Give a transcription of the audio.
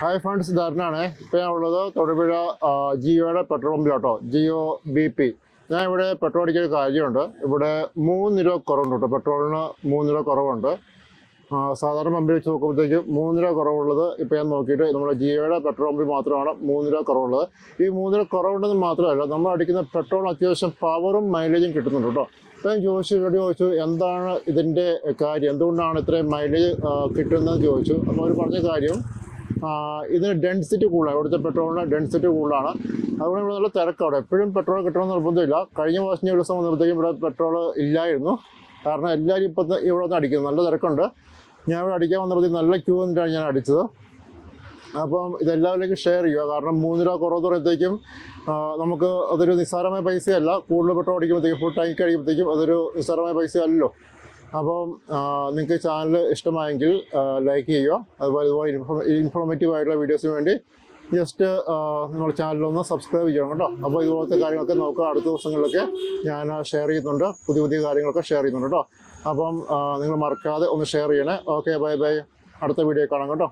Hi funds ധാരണാണ് ഇപ്പോൾ ഞാൻ ഉള്ളത് തൊടുപുഴ ജിയോയുടെ പെട്രോൾ പമ്പിലോട്ടോ ജിയോ ബി പി. ഞാൻ ഇവിടെ പെട്രോൾ അടിക്കുന്ന കാര്യമുണ്ട്. ഇവിടെ മൂന്ന് രൂപ കുറവുണ്ട് കേട്ടോ. പെട്രോളിന് മൂന്ന് രൂപ കുറവുണ്ട്. സാധാരണ പമ്പിൽ വെച്ച് നോക്കുമ്പോഴത്തേക്കും മൂന്ന് രൂപ കുറവുള്ളത് ഇപ്പോൾ ഞാൻ നോക്കിയിട്ട് നമ്മുടെ ജിയോയുടെ പെട്രോൾ പമ്പിൽ മാത്രമാണ് മൂന്ന് രൂപ കുറവുള്ളത്. ഈ മൂന്ന് രൂപ കുറവുണ്ടെന്ന് മാത്രമല്ല നമ്മൾ അടിക്കുന്ന പെട്രോൾ അത്യാവശ്യം പവറും മൈലേജും കിട്ടുന്നുണ്ട് കേട്ടോ. ഇപ്പം ഞാൻ ചോദിച്ചു ഇവിടെ ചോദിച്ചു എന്താണ് ഇതിന്റെ കാര്യം? എന്തുകൊണ്ടാണ് ഇത്രയും മൈലേജ് കിട്ടുന്നതെന്ന് ചോദിച്ചു. അപ്പോൾ അവർ പറഞ്ഞ കാര്യം ഇതിന് ഡെൻസിറ്റി കൂടുതലാണ്. ഇവിടുത്തെ പെട്രോളിന് ഡെൻസിറ്റി കൂടുതലാണ്. അതുകൊണ്ട് ഇവിടെ നല്ല തിരക്കാണ്. എപ്പോഴും പെട്രോൾ കിട്ടണമെന്ന് നിർബന്ധമില്ല. കഴിഞ്ഞ ഞാൻ ഒരു ദിവസം വന്നപ്പോഴത്തേക്കും ഇവിടെ പെട്രോൾ ഇല്ലായിരുന്നു. കാരണം എല്ലാവരും ഇപ്പം ഇവിടെ വന്ന് അടിക്കുന്നു. നല്ല തിരക്കുണ്ട്. ഞാൻ ഇവിടെ അടിക്കാൻ വന്നപ്പോഴത്തേക്കും നല്ല ക്യൂ നിന്നിട്ടാണ് ഞാൻ അടിച്ചത്. അപ്പം ഇതെല്ലാവരിലേക്കും ഷെയർ ചെയ്യുക. കാരണം മൂന്ന് രൂപ കുറവ് പറയുമ്പോഴത്തേക്കും നമുക്ക് അതൊരു നിസ്സാരമായ പൈസയല്ല. കൂടുതൽ പെട്രോൾ അടിക്കുമ്പോഴത്തേക്കും ഫുൾ ടാങ്ക് കഴിയുമ്പോഴത്തേക്കും അതൊരു നിസ്സാരമായ പൈസ അല്ലല്ലോ അപ്പം നിങ്ങൾക്ക് ചാനൽ ഇഷ്ടമായെങ്കിൽ ലൈക്ക് ചെയ്യുക. അതുപോലെ ഇതുപോലെ ഇൻഫോ ഇൻഫോർമേറ്റീവ് ആയിട്ടുള്ള വീഡിയോസിന് വേണ്ടി ജസ്റ്റ് നിങ്ങൾ ചാനലൊന്ന് സബ്സ്ക്രൈബ് ചെയ്യണം കേട്ടോ. അപ്പോൾ ഇതുപോലത്തെ കാര്യങ്ങളൊക്കെ നോക്കുക. അടുത്ത ദിവസങ്ങളിലൊക്കെ ഞാൻ ഷെയർ ചെയ്യുന്നുണ്ട്. പുതിയ പുതിയ കാര്യങ്ങളൊക്കെ ഷെയർ ചെയ്യുന്നുണ്ട് കേട്ടോ. അപ്പം നിങ്ങൾ മറക്കാതെ ഒന്ന് ഷെയർ ചെയ്യണേ. ഓക്കെ ബൈ ബൈ അടുത്ത വീഡിയോ കാണാം കേട്ടോ.